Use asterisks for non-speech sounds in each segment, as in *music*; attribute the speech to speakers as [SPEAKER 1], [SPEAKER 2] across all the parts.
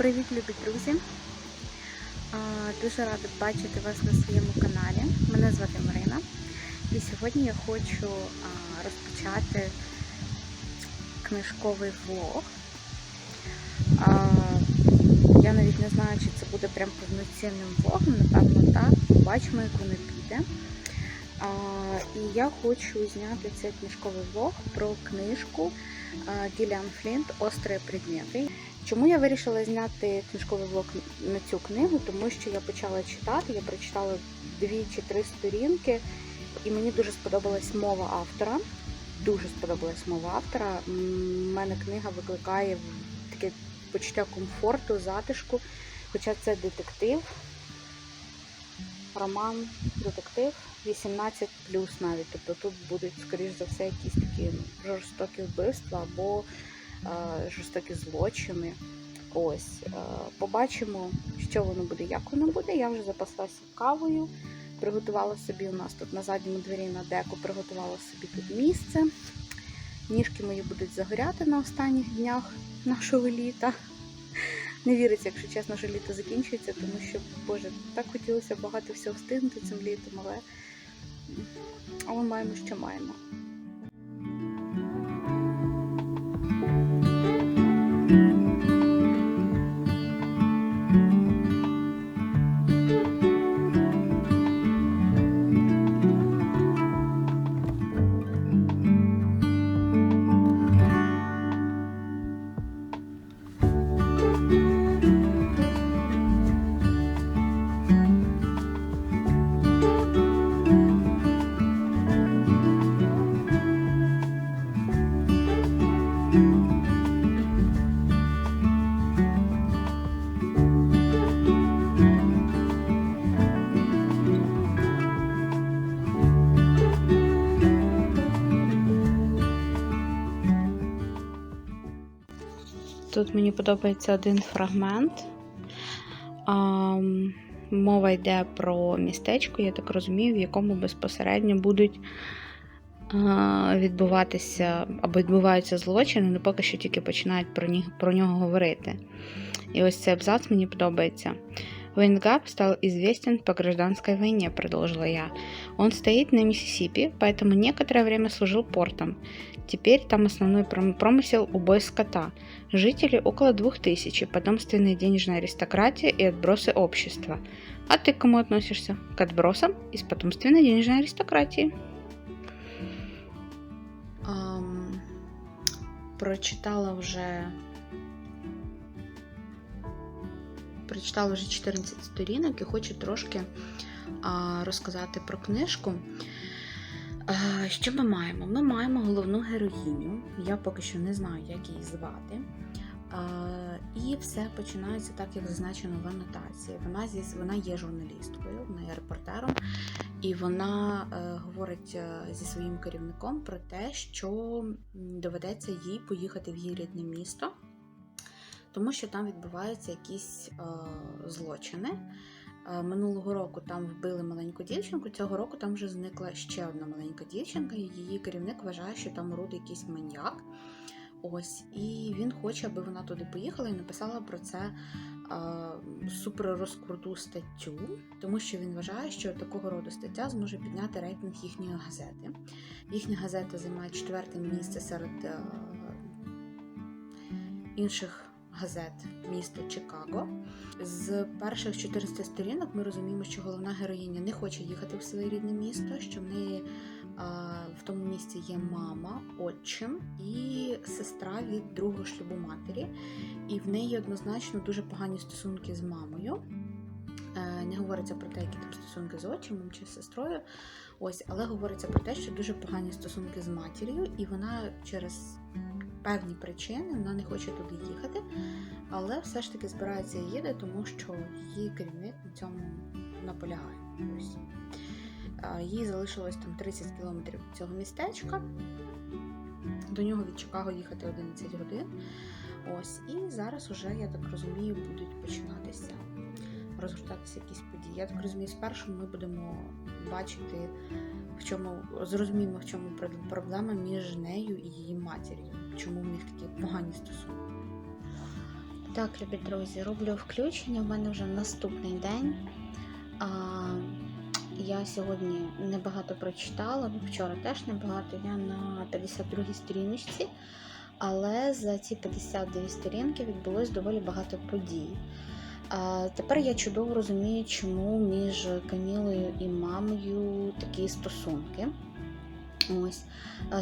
[SPEAKER 1] Привіт, любі друзі! Дуже рада бачити вас на своєму каналі. Мене звати Марина. І сьогодні я хочу розпочати книжковий влог. Я навіть не знаю, чи це буде прям повноцінним влогом, напевно, так. Побачимо, як воно піде. І я хочу зняти цей книжковий влог про книжку Гіліан Флінт Острі предмети. Чому я вирішила зняти книжковий влог на цю книгу? Тому що я почала читати, я прочитала дві чи три сторінки, і мені дуже сподобалась мова автора. Дуже сподобалась мова автора. У мене книга викликає таке почуття комфорту, затишку. Хоча це детектив, роман, детектив 18 навіть. Тобто тут будуть, скоріш за все, якісь такі жорстокі вбивства або жорстокі злочини. Ось, е, побачимо, що воно буде, як воно буде. Я вже запаслася кавою, приготувала собі у нас тут на задньому двері на деку, приготувала собі тут місце. Ніжки мої будуть загоряти на останніх днях нашого літа. Не віриться, якщо чесно, що літо закінчується, тому що, Боже, так хотілося багато всього встигнути цим літом, але, але маємо, що маємо. Тут мені подобається один фрагмент. Мова йде про містечко, я так розумію, в якому безпосередньо будуть відбуватися або відбуваються злочини, але поки що тільки починають про, них, про нього говорити. І ось цей абзац мені подобається. Вейнгап стал известен по гражданской войне, продолжила я. Он стоит на Миссисипи, поэтому некоторое время служил портом. Теперь там основной пром- промысел – убой скота. Жителей около двух тысяч, потомственная денежная аристократия и отбросы общества. А ты к кому относишься? К отбросам из потомственной денежной аристократии. Um, прочитала вже прочитала вже 14 сторінок і хочу трошки а, розказати про книжку. Що ми маємо? Ми маємо головну героїню. Я поки що не знаю, як її звати. І все починається так, як зазначено в анотації. Вона вона є журналісткою, вона є репортером, і вона е, говорить е, зі своїм керівником про те, що доведеться їй поїхати в її рідне місто, тому що там відбуваються якісь е, злочини. Минулого року там вбили маленьку дівчинку, цього року там вже зникла ще одна маленька дівчинка, і її керівник вважає, що там роди якийсь маньяк. Ось, і він хоче, аби вона туди поїхала і написала про це а, супер розкруту статтю, тому що він вважає, що такого роду стаття зможе підняти рейтинг їхньої газети. Їхня газета займає четверте місце серед а, інших газет міста Чикаго. З перших 400 сторінок ми розуміємо, що головна героїня не хоче їхати в своє рідне місто, що в неї в тому місці є мама, отчим і сестра від другого шлюбу матері. І в неї однозначно дуже погані стосунки з мамою. Е, не говориться про те, які там стосунки з отчимом чи з сестрою. Ось, але говориться про те, що дуже погані стосунки з матір'ю, і вона через певні причини вона не хоче туди їхати, але все ж таки збирається і їде, тому що її керівник на цьому наполягає. Ось. Їй залишилось там 30 кілометрів цього містечка. До нього від Чикаго їхати 11 годин. Ось, І зараз уже, я так розумію, будуть починатися розгортатися якісь події. Я так розумію, спершу ми будемо бачити, в чому зрозуміємо, в чому проблема між нею і її матір'ю, чому в них такі погані стосунки. Так, любі друзі, роблю включення. У мене вже наступний день. А, Я сьогодні небагато прочитала, ну вчора теж небагато, я на 52-й сторіночці, але за ці 52 сторінки відбулось доволі багато подій. Тепер я чудово розумію, чому між Камілою і мамою такі стосунки. Ось.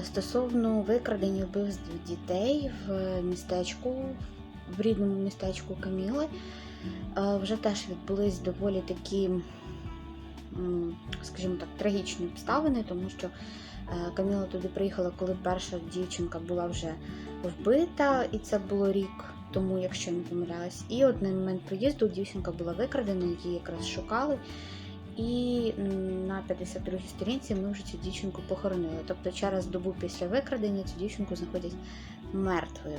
[SPEAKER 1] Стосовно викрадення вбивств дітей в містечку, в рідному містечку Каміли, вже теж відбулись доволі такі, скажімо так, трагічні обставини, тому що е, Каміла туди приїхала, коли перша дівчинка була вже вбита, і це було рік тому, якщо не помиляюсь. І от на момент приїзду дівчинка була викрадена, її якраз шукали. І на 52 й сторінці ми вже цю дівчинку похоронили. Тобто, через добу після викрадення цю дівчинку знаходять мертвою.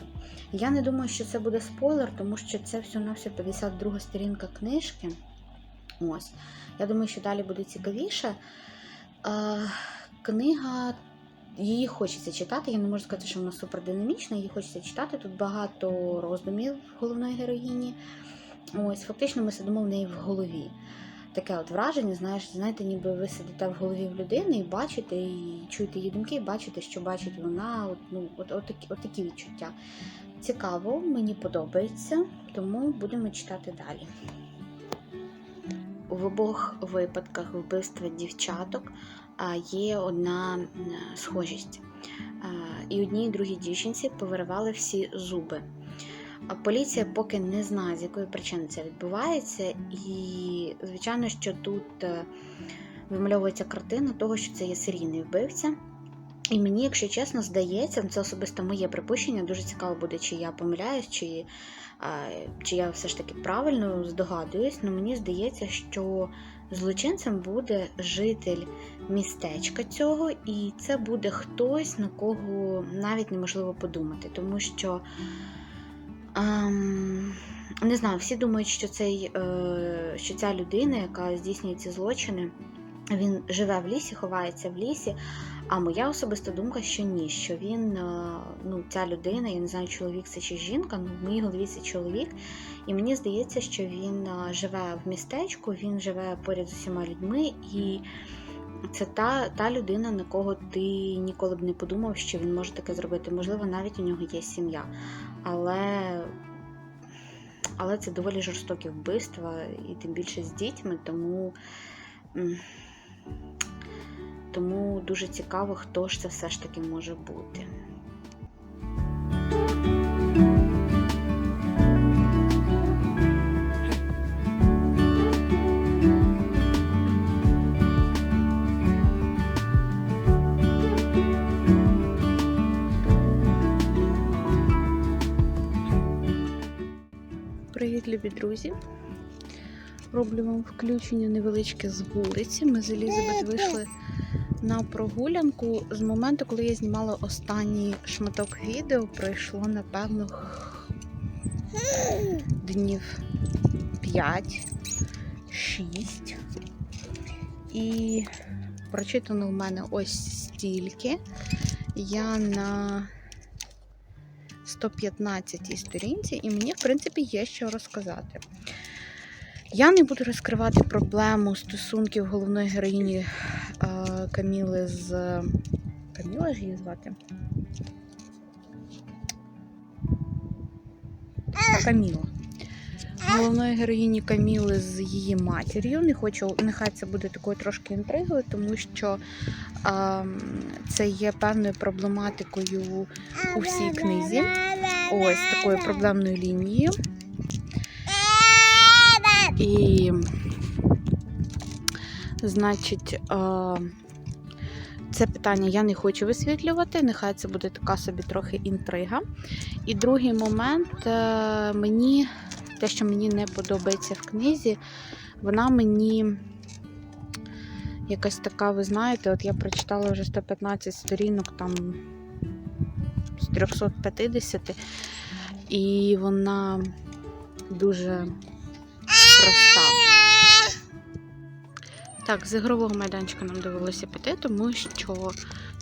[SPEAKER 1] Я не думаю, що це буде спойлер, тому що це всього на все 52 сторінка книжки. Ось. Я думаю, що далі буде цікавіше. Книга Її хочеться читати. Я не можу сказати, що вона супердинамічна, її хочеться читати. Тут багато роздумів головної героїні. Ось, фактично, ми сидимо в неї в голові. Таке от враження, знаєш, знаєте, ніби ви сидите в голові в людини і бачите, і чуєте її думки, і бачите, що бачить вона. От, ну, от, от, такі, от такі відчуття. Цікаво, мені подобається, тому будемо читати далі. В обох випадках вбивства дівчаток є одна схожість. І одній і другій дівчинці повиривали всі зуби. Поліція поки не знає, з якої причини це відбувається, і, звичайно, що тут е, вимальовується картина того, що це є серійний вбивця. І мені, якщо чесно, здається, це особисто моє припущення, дуже цікаво буде, чи я помиляюсь, чи чи я все ж таки правильно здогадуюсь, але мені здається, що злочинцем буде житель містечка цього, і це буде хтось, на кого навіть неможливо подумати, тому що. Ем, не знаю, всі думають, що цей, е, що ця людина, яка здійснює ці злочини, він живе в лісі, ховається в лісі. А моя особиста думка, що ні, що він, е, ну, ця людина, я не знаю, чоловік це чи жінка, ну в моїй голові це чоловік. І мені здається, що він е, живе в містечку, він живе поряд з усіма людьми, і це та та людина, на кого ти ніколи б не подумав, що він може таке зробити. Можливо, навіть у нього є сім'я. Але але це доволі жорстокі вбивства, і тим більше з дітьми, тому. Тому дуже цікаво, хто ж це все ж таки може бути. Любі друзі. Роблю вам включення невеличке з вулиці. Ми з Елізабет вийшли на прогулянку. З моменту, коли я знімала останній шматок відео, пройшло, напевно, днів 5-6. І прочитано в мене ось стільки. Я на 115 сторінці, і мені, в принципі, є що розказати. Я не буду розкривати проблему стосунків головної героїні е, Каміли з. Каміла ж її звати? Каміла. Головної героїні Каміли з її матір'ю. Не хочу, нехай це буде такою трошки інтригою, тому що е, це є певною проблематикою у всій книзі. Ось такою проблемною лінією. І, значить, е, це питання я не хочу висвітлювати, нехай це буде така собі трохи інтрига. І другий момент, е, мені, те, що мені не подобається в книзі, вона мені якась така, ви знаєте, от я прочитала вже 115 сторінок там з 350, і вона дуже проста. Так, з ігрового майданчика нам довелося піти, тому що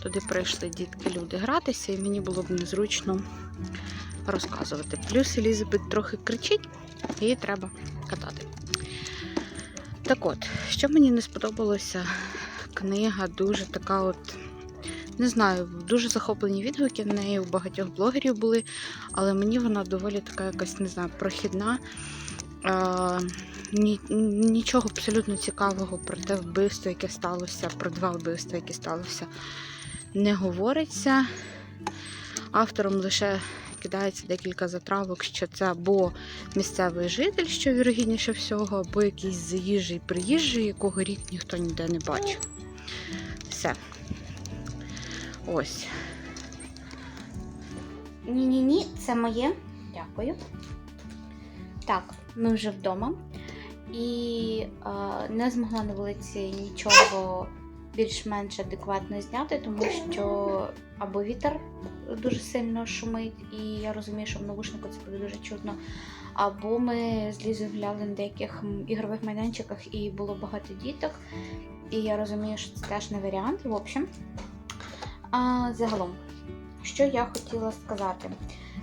[SPEAKER 1] туди прийшли дітки-люди гратися, і мені було б незручно розказувати. Плюс Елізабет трохи кричить, її треба катати. Так от, що мені не сподобалося, книга дуже така от. Не знаю, дуже захоплені відгуки в неї у багатьох блогерів були, але мені вона доволі така якась, не знаю, прохідна. А, ні, нічого абсолютно цікавого про те вбивство, яке сталося, про два вбивства, які сталося, не говориться. Автором лише кидається декілька затравок, що це або місцевий житель, що вірогідніше всього, або якийсь заїжджий приїжджий, якого рік ніхто ніде не бачив. Все. Ось. Ні-ні-ні, це моє. Дякую. Так, ми вже вдома. І е, не змогла на вулиці нічого більш-менш адекватно зняти, тому що або вітер дуже сильно шумить, і я розумію, що в навушнику це буде дуже чутно. Або ми з Лізою гуляли на деяких ігрових майданчиках і було багато діток. І я розумію, що це теж не варіант. В общем, а, загалом, що я хотіла сказати.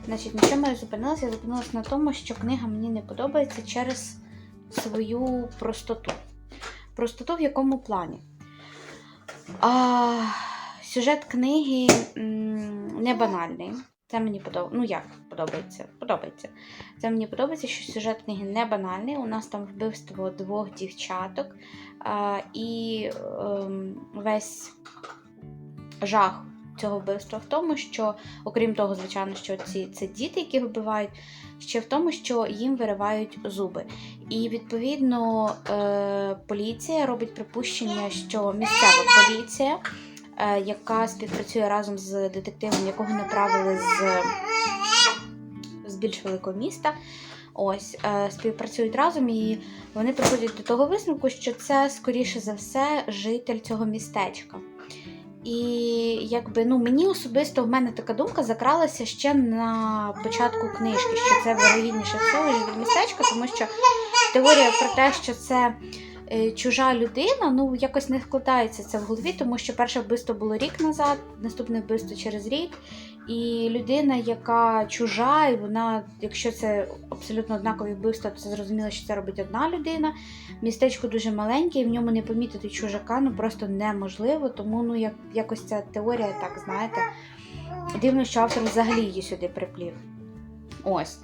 [SPEAKER 1] Значить, на чому я зупинилася? Я зупинилася на тому, що книга мені не подобається через свою простоту. Простоту в якому плані? А, Сюжет книги не банальний. Це мені подобається. Ну, як подобається? Подобається. Це мені подобається, що сюжет книги не банальний. У нас там вбивство двох дівчаток. А, і е, весь жах цього вбивства в тому, що, окрім того, звичайно, що ці це діти, які вбивають, ще в тому, що їм виривають зуби. І відповідно е, поліція робить припущення, що місцева поліція, е, яка співпрацює разом з детективом, якого направили з, з більш великого міста. Ось е, співпрацюють разом, і вони приходять до того висновку, що це скоріше за все житель цього містечка. І якби ну мені особисто в мене така думка закралася ще на початку книжки, що це вирогідніше всього від містечка, тому що теорія про те, що це е, чужа людина, ну якось не складається це в голові, тому що перше вбивство було рік назад, наступне вбивство через рік. І людина, яка чужа, і вона, якщо це абсолютно однакові вбивства, то це зрозуміло, що це робить одна людина. Містечко дуже маленьке, і в ньому не помітити чужака ну просто неможливо. Тому ну як якось ця теорія, так знаєте, дивно, що автор взагалі її сюди приплів. Ось.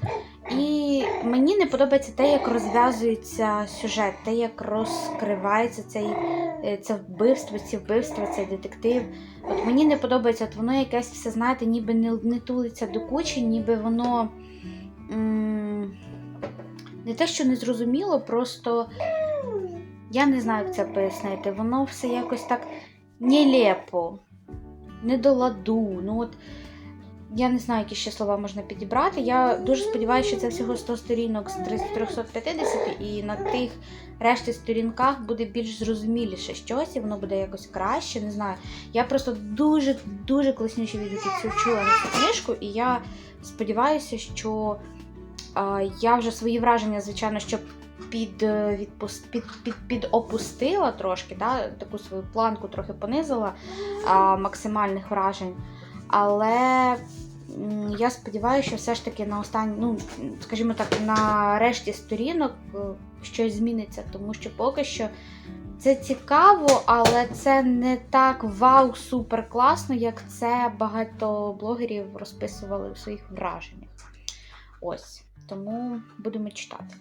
[SPEAKER 1] І мені не подобається те, як розв'язується сюжет, те, як розкривається цей, е, це вбивство, ці вбивства, цей детектив. От Мені не подобається, от воно якесь все, знаєте, ніби не, не тулиться до кучі, ніби воно м- не те, що не зрозуміло, просто я не знаю, як це пояснити. Воно все якось так нелепо, не до ладу. Ну от я не знаю, які ще слова можна підібрати. Я дуже сподіваюся, що це всього 100 сторінок з 350, і на тих решті сторінках буде більш зрозуміліше щось, і воно буде якось краще. Не знаю. Я просто дуже дуже класніші відгуки чула на цю книжку, і я сподіваюся, що а, я вже свої враження, звичайно, що під, е, під, під, під опустила трошки, да, таку свою планку трохи понизила а, максимальних вражень. Але я сподіваюся, що все ж таки на останній, ну, скажімо так, на решті сторінок е, щось зміниться, тому що поки що це цікаво, але це не так вау, супер класно, як це багато блогерів розписували в своїх враженнях. Ось. Тому будемо читати.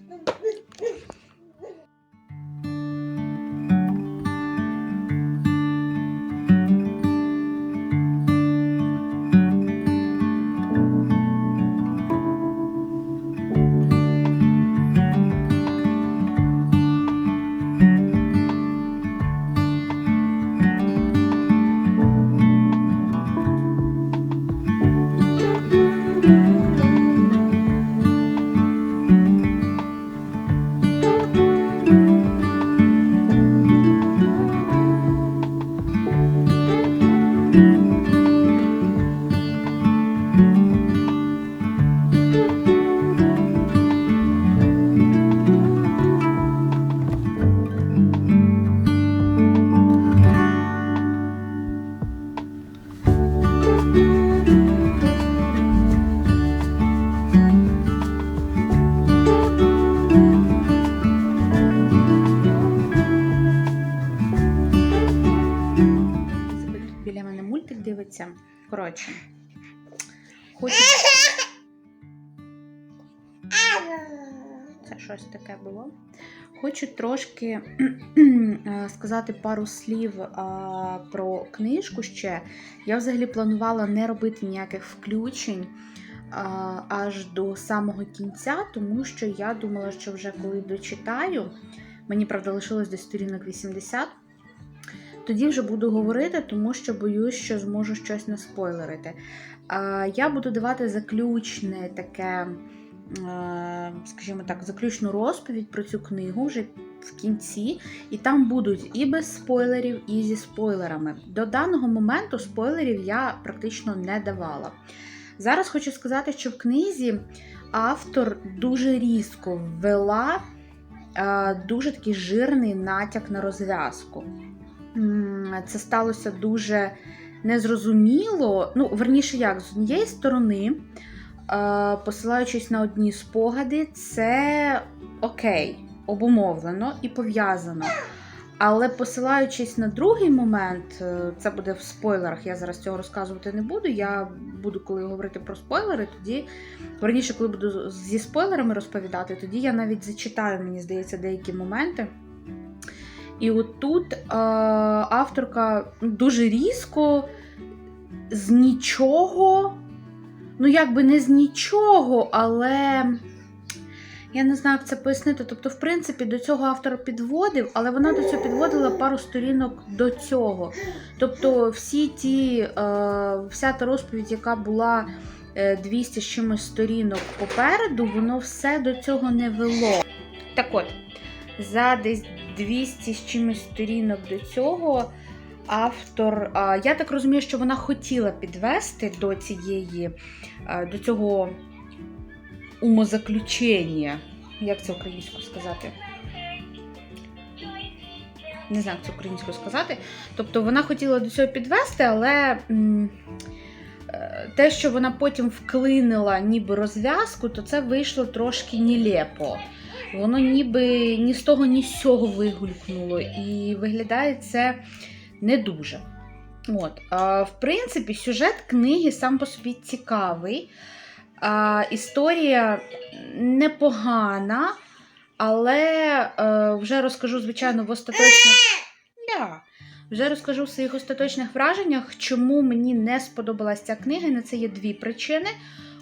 [SPEAKER 1] Трошки *clears throat* е, сказати пару слів е, про книжку ще. Я взагалі планувала не робити ніяких включень е, аж до самого кінця, тому що я думала, що вже коли дочитаю, мені правда лишилось десь сторінок 80. Тоді вже буду говорити, тому що боюсь, що зможу щось не спойлерити. А, Я буду давати заключне таке, скажімо так, заключну розповідь про цю книгу вже в кінці, і там будуть і без спойлерів, і зі спойлерами. До даного моменту спойлерів я практично не давала. Зараз хочу сказати, що в книзі автор дуже різко ввела е, дуже такий жирний натяк на розв'язку. Це сталося дуже незрозуміло. Ну, верніше, як, з однієї сторони, е, посилаючись на одні спогади, це окей, обумовлено і пов'язано. Але посилаючись на другий момент, е, це буде в спойлерах, я зараз цього розказувати не буду. Я буду, коли говорити про спойлери, тоді, верніше, коли буду зі спойлерами розповідати, тоді я навіть зачитаю, мені здається, деякі моменти. І от тут е, авторка дуже різко з нічого, ну якби не з нічого, але я не знаю, як це пояснити. Тобто, в принципі, до цього автор підводив, але вона до цього підводила пару сторінок до цього. Тобто, всі ті, е, вся та розповідь, яка була е, 200 з чимось сторінок попереду, воно все до цього не вело. Так от, за десь 200 з чимось сторінок до цього. Автор, я так розумію, що вона хотіла підвести до цієї, до цього умозаключення. Як це українською сказати? Не знаю, як це українською сказати. Тобто вона хотіла до цього підвести, але е, те, що вона потім вклинила ніби розв'язку, то це вийшло трошки нілепо. Воно ніби ні з того, ні з цього вигулькнуло. І виглядає це не дуже. От, а, в принципі, сюжет книги сам по собі цікавий. А, історія непогана, але е, вже розкажу, звичайно, в остаточних. Я. Вже розкажу в своїх остаточних враженнях, чому мені не сподобалася ця книга. На це є дві причини.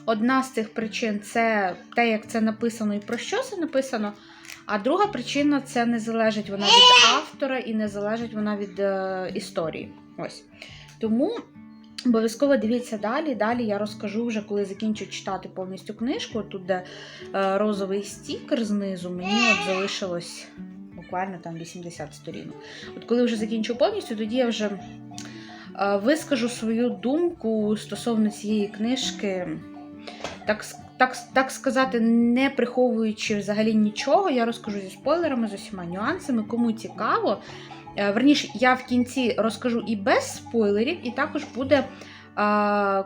[SPEAKER 1] Одна з цих причин це те, як це написано і про що це написано. А друга причина це не залежить вона від автора і не залежить вона від е, історії. Ось. Тому Обов'язково дивіться далі. Далі я розкажу вже, коли закінчу читати повністю книжку. Тут де е, розовий стікер знизу, мені от залишилось буквально там 80 сторінок. От коли вже закінчу повністю, тоді я вже е, вискажу свою думку стосовно цієї книжки. Так, так, так сказати, не приховуючи взагалі нічого, я розкажу зі спойлерами, з усіма нюансами. Кому цікаво. Е, Верніше, я в кінці розкажу і без спойлерів, і також буде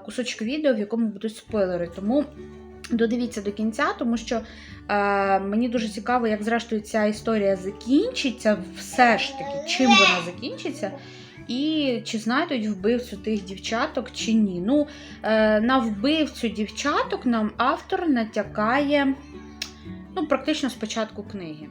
[SPEAKER 1] кусочок відео, в якому будуть спойлери. Тому додивіться до кінця, тому що е, мені дуже цікаво, як зрештою ця історія закінчиться, все ж таки, чим вона закінчиться. І чи знайдуть вбивцю тих дівчаток, чи ні. Ну, е, на вбивцю дівчаток нам автор натякає ну, практично з початку книги.